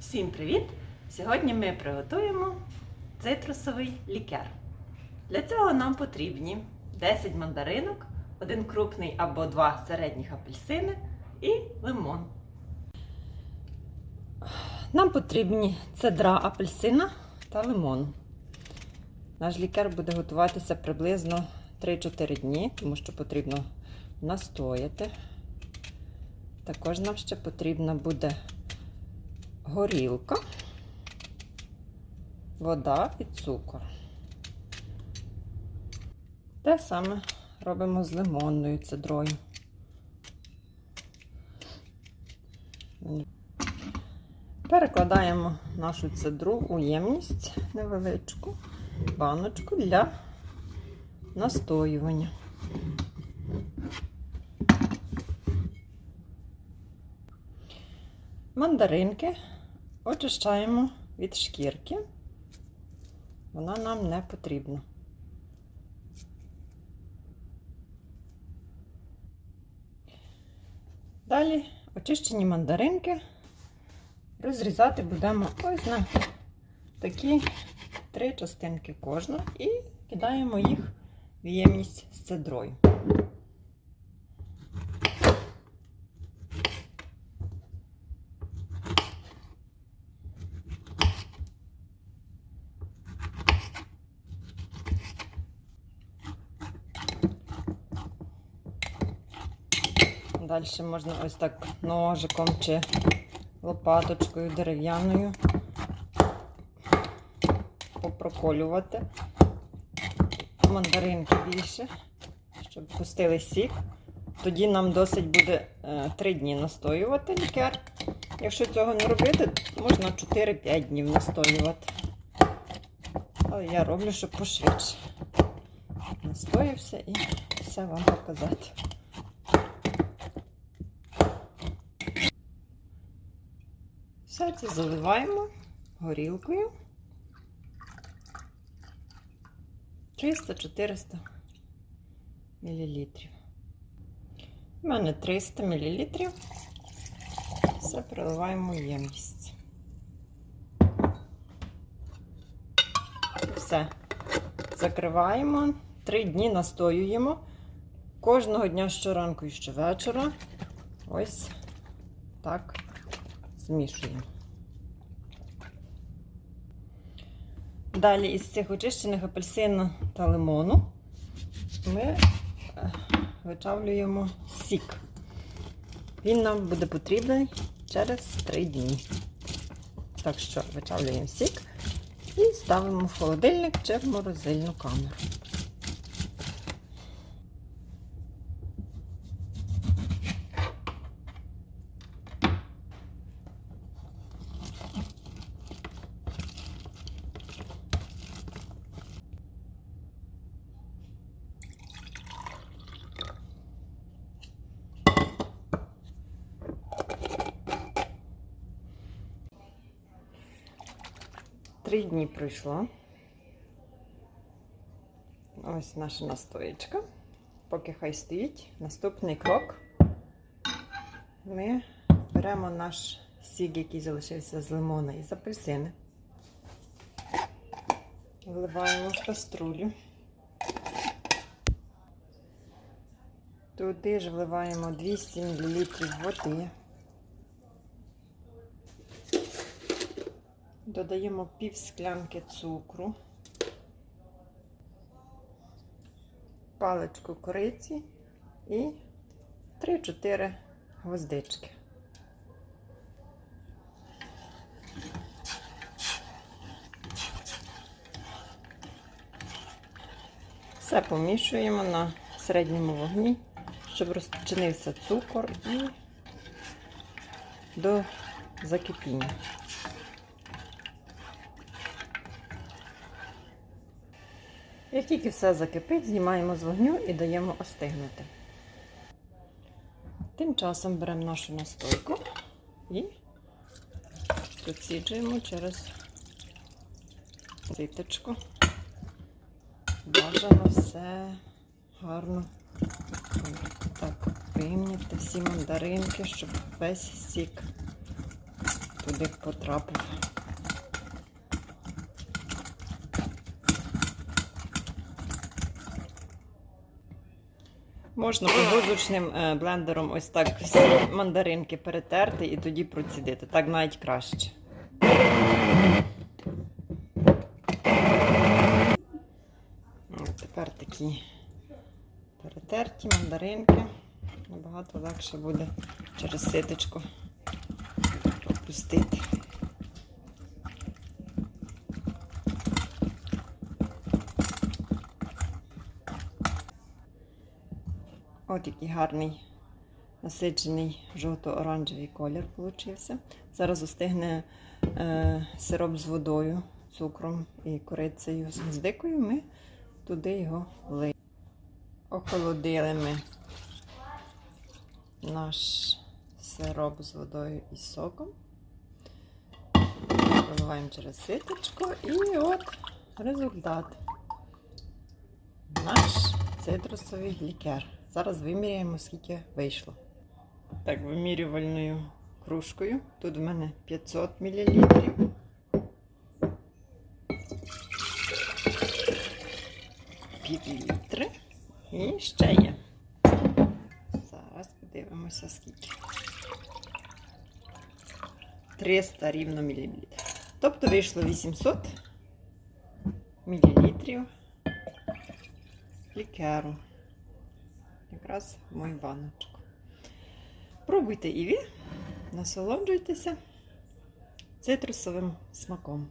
Всім привіт! Сьогодні ми приготуємо цитрусовий лікер. Для цього нам потрібні 10 мандаринок, один крупний або два середніх апельсини і лимон. Нам потрібні цедра апельсина та лимону. Наш лікер буде готуватися приблизно 3-4 дні, тому що потрібно настояти. Також нам ще потрібна буде горілка, вода і цукор. Те саме робимо з лимонною цедрою. Перекладаємо нашу цедру у ємність невеличку баночку для настоювання. Мандаринки очищаємо від шкірки. Вона нам не потрібна. Далі очищені мандаринки розрізати будемо ось на такі три частинки кожну і кидаємо їх в ємність з цедрою. Далі можна ось так ножиком чи лопаточкою дерев'яною попроколювати мандаринки більше, щоб пустили сік. Тоді нам досить буде 3 дні настоювати лікер. Якщо цього не робити, можна 4-5 днів настоювати. Але я роблю, щоб пошвидше. Настоявся і все вам показати. Це заливаємо горілкою. 300-400 мл. У мене 300 мл. Все переливаємо в ємність. Все. Закриваємо. Три дні настоюємо. Кожного дня щоранку і щовечора. Ось так змішуємо. Далі із цих очищених апельсин та лимону ми е, вичавлюємо сік. Він нам буде потрібний через 3 дні. Так що вичавлюємо сік і ставимо в холодильник чи в морозильну камеру. Три дні пройшло. Ось наша настоєчка. Поки хай стоїть. Наступний крок. Ми беремо наш сік, який залишився з лимона і з апельсини. Вливаємо в каструлю. Туди ж вливаємо 200 мл води. Додаємо пів склянки цукру, паличку кориці і 3-4 гвоздички. Все помішуємо на середньому вогні, щоб розчинився цукор і до закипіння. Як тільки все закипить, знімаємо з вогню і даємо остигнути. Тим часом беремо нашу настойку і проціджуємо через ситочку. Бажано все гарно так вимняти всі мандаринки, щоб весь сік туди потрапив. Можна погрузочним е, блендером ось так всі мандаринки перетерти і тоді процідити. Так навіть краще. От тепер такі перетерті мандаринки. Набагато легше буде через ситочку пропустити. От який гарний насичений жовто-оранжевий колір получився. Зараз остигне е, сироп з водою, цукром і корицею з гвоздикою. Ми туди його влиємо. Охолодили ми наш сироп з водою і соком. Проливаємо через ситочку і от результат. Наш цитрусовий лікер. Зараз виміряємо, скільки вийшло. Так, вимірювальною кружкою. Тут в мене 500 мл. Пів літри. І ще є. Зараз подивимося, скільки. 300 рівно мілілітрів. Тобто вийшло 800 мілілітрів лікеру. Якраз в мою баночку. Пробуйте і ви, насолоджуйтеся цитрусовим смаком.